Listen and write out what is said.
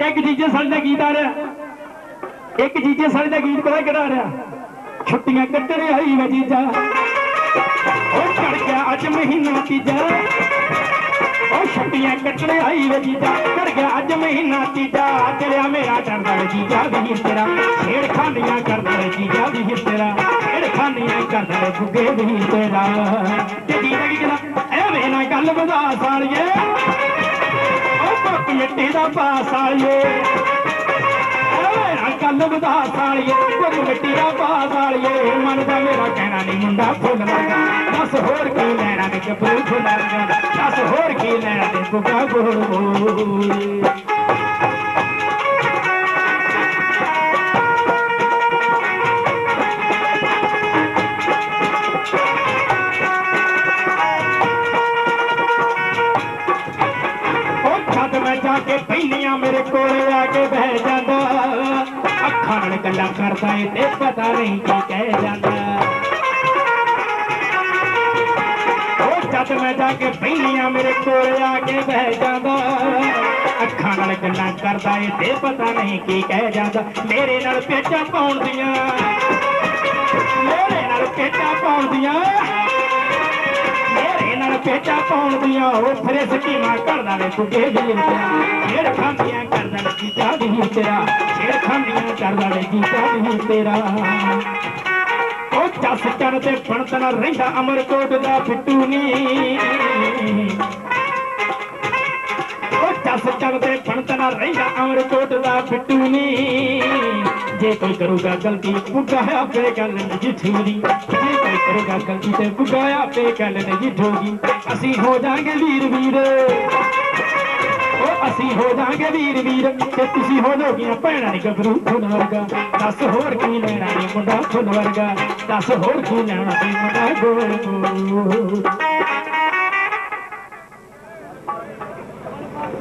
ਇੱਕ ਜੀਜੇ ਸਾਡੇ ਦਾ ਗੀਤ ਆ ਰਿਹਾ। ਇੱਕ ਜੀਜੇ ਸਾਡੇ ਦਾ ਗੀਤ ਪਤਾ ਕਿਹੜਾ ਆ ਰਿਹਾ? ਛੁੱਟੀਆਂ ਕੱਟਣ ਆਈ ਵੇ ਜੀਜਾ। ਉਹ ਚੜ ਗਿਆ ਅੱਜ ਮਹੀਨਾ ਤੀਜਾ। ਉਹ ਛੁੱਟੀਆਂ ਕੱਟਣ ਆਈ ਵੇ ਜੀਜਾ। ਚੜ ਗਿਆ ਅੱਜ ਮਹੀਨਾ ਤੀਜਾ। ਚੜਿਆ ਮੇਰਾ ਡਰਦਾ ਵੇ ਜੀਜਾ ਵੀ ਤੇਰਾ। ਛੇੜ ਖਾਨੀਆਂ ਕਰਦਾ ਵੇ ਜੀਜਾ ਵੀ ਤੇਰਾ। ਛੇੜ ਖਾਨੀਆਂ ਕਰਦਾ ਵੇ ਗੁੱਗੇ ਵੀ ਤੇਰਾ। ਤੇ ਜੀਜਾ ਕੀ ਕਹਿੰਦਾ? ਐਵੇਂ ਨਾ ਗੱਲ ਵਧਾ ਸਾਲੀਏ। ਉਹ ਮਿੱਟੀ ਦਾ ਪਾਸ ਸਾਲੀਏ ਐਵੇਂ ਨਾ ਵਧਾ ਸਾਲੀਏ ਪੁੱਤ ਮਿੱਟੀ ਦਾ ਪਾਸ ਸਾਲੀਏ ਮਨ ਦਾ ਮੇਰਾ ਕਹਿਣਾ ਨਹੀਂ ਮੁੰਡਾ ਫੁੱਲ ਲੱਗਾ ਦੱਸ ਹੋਰ ਕੀ ਲੈਣਾ ਤੇ ਗੱਭਰੂ ਫੁੱਲ ਲੱਗਾ ਦੱਸ ਹੋਰ ਕੀ ਲੈਣਾ ਤੇ ਬੁੱਗਾ ਗੋਲ ਮੋਏ ਜਾ ਕੇ ਪਹਿਲੀਆਂ ਮੇਰੇ ਕੋਲ ਆ ਕੇ ਬਹਿ ਜਾਂਦਾ। ਅੱਖਾਂ ਨਾਲ ਗੱਲਾਂ ਕਰਦਾ ਏ ਤੇ ਪਤਾ ਨਹੀਂ ਕੀ ਕਹਿ ਜਾਂਦਾ। ਜਦ ਮੈਂ ਜਾ ਕੇ ਪਹਿਲੀਆਂ ਮੇਰੇ ਕੋਲ ਆ ਕੇ ਬਹਿ ਜਾਂਦਾ, ਅੱਖਾਂ ਨਾਲ ਗੱਲਾਂ ਕਰਦਾ ਏ ਤੇ ਪਤਾ ਨਹੀਂ ਕੀ ਕਹਿ ਜਾਂਦਾ। ਮੇਰੇ ਨਾਲ ਪੇਚਾਂ ਪਾਉਂਦੀਆਂ, ਮੇਰੇ ਨਾਲ ਪੇਚਾਂ ਪਾਉਂਦੀਆਂ। ਪੇਚਾ ਪਾਉਣ ਦੀਆਂ, ਉਹ ਫਿਰੇ ਸਕੀਮਾਂ ਕਰਦਾ ਵੇ ਕੁੱਗੇ ਵੀ ਛੇੜ ਖਾਂਦੀਆਂ ਕਰਦਾ ਵੇ ਜੀਜਾ ਵੀ ਤੇਰਾ। ਛੇੜ ਖਾਂਦੀਆਂ ਕਰਦਾ ਵੇ ਜੀਜਾ ਵੀ ਤੇਰਾ। ਉਹ ਜੱਸ ਚੜ ਤੇ ਬਣਤ ਰਹਿੰਦਾ ਅਮਰਕੋਟ ਦਾ ਫਿੱਟੂ ਨੀ। ਉਹ ਜੱਸ ਚੜ ਤੇ ਬਣਤ ਰਹਿੰਦਾ ਅਮਰਕੋਟ ਦਾ ਫਿੱਟੂ ਨੀ। ਜੇ ਕੋਈ ਕਰੂਗਾ ਗਲਤੀ ਬੁੱਗਾ ਆਪੇ ਗੱਲ ਨਹੀਂ ਜਿੱਠੂਗੀ ਜੇ ਕੋਈ ਕਰੂਗਾ ਗਲਤੀ ਤੇ ਬੁੱਗਾ ਆਪੇ ਗੱਲ ਨਹੀਂ ਜਿੱਠੂਗੀ ਅਸੀਂ ਹੋ ਜਾਾਂਗੇ ਵੀਰ ਵੀਰ। ਅਸੀਂ ਹੋ ਜਾਾਂਗੇ ਵੀਰ ਵੀਰ। ਤੇ ਤੁਸੀਂ ਹੋ ਜਾਓਗੀਆਂ ਭੈਣਾਂ ਨੀ ਗੱਭਰੂ ਫੁੱਲ ਵਰਗਾ। ਦੱਸ ਹੋਰ ਕੀ ਲੈਣਾ ਨੀ ਮੁੰਡਾ ਫੁੱਲ ਵਰਗਾ। ਦੱਸ ਹੋਰ ਕੀ ਲੈਣਾ ਨੀ ਮੁੰਡਾ ਗੋਲ।